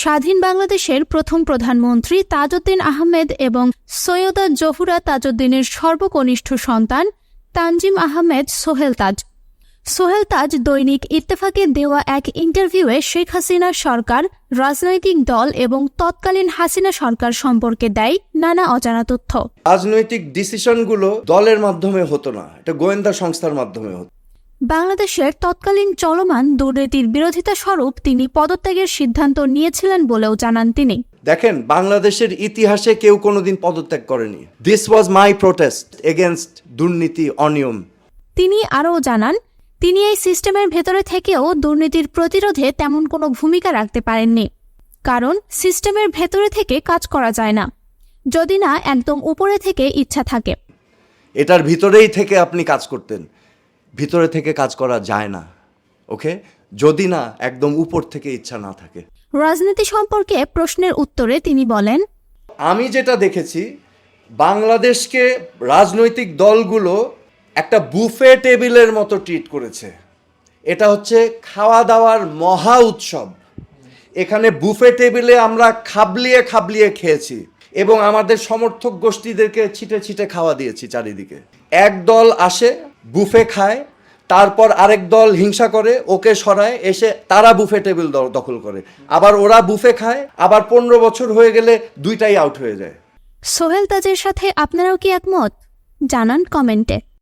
স্বাধীন বাংলাদেশের প্রথম প্রধানমন্ত্রী তাজউদ্দিন আহমেদ এবং সৈয়দা জহুরা তাজউদ্দিনের সর্বকনিষ্ঠ সন্তান তানজিম আহমেদ সোহেল তাজ। সোহেল তাজ দৈনিক ইত্তেফাকে দেওয়া এক ইন্টারভিউয়ে শেখ হাসিনা সরকার, রাজনৈতিক দল এবং তৎকালীন হাসিনা সরকার সম্পর্কে দেয় নানা অজানা তথ্য। রাজনৈতিক ডিসিশনগুলো দলের মাধ্যমে হতো না, এটা গোয়েন্দা সংস্থার মাধ্যমে হতো। বাংলাদেশের তৎকালীন চলমান দুর্নীতির বিরোধিতা স্বরূপ তিনি পদত্যাগের সিদ্ধান্ত নিয়েছিলেন বলেও জানান তিনি। দেখেন বাংলাদেশের ইতিহাসে কেউ কোনোদিন পদত্যাগ করেনি। This was my protest against দুর্নীতি অনিয়ম। তিনি আরও জানান তিনি এই সিস্টেমের ভেতরে থেকেও দুর্নীতির প্রতিরোধে তেমন কোনো ভূমিকা রাখতে পারেননি। কারণ সিস্টেমের ভেতরে থেকে কাজ করা যায় না যদি না একদম উপরে থেকে ইচ্ছা থাকে। এটার ভিতরেই থেকে আপনি কাজ করতেন। ভিতরে থেকে কাজ করা যায় না ওকে? যদি না একদম উপর থেকে ইচ্ছা না থাকে। রাজনীতি সম্পর্কে প্রশ্নের উত্তরে তিনি বলেন আমি যেটা দেখেছি বাংলাদেশকে রাজনৈতিক দলগুলো একটা বুফে টেবিলের মতো ট্রিট করেছে। এটা হচ্ছে খাওয়া দাওয়ার মহা উৎসব। এখানে বুফে টেবিলে আমরা খাবলিয়ে খাবলিয়ে খেয়েছি এবং আমাদের সমর্থক গোষ্ঠীদেরকে ছিটে ছিটে খাওয়া দিয়েছি চারিদিকে। এক দল আসে বুফে খায়, তারপর আরেক দল হিংসা করে, ওকে সরায়, এসে তারা বুফে টেবিল দখল করে। আবার ওরা বুফে খায়, আবার পনেরো বছর হয়ে গেলে দুইটাই আউট হয়ে যায়। সোহেল তাজের সাথে আপনারাও কি একমত? জানান কমেন্টে।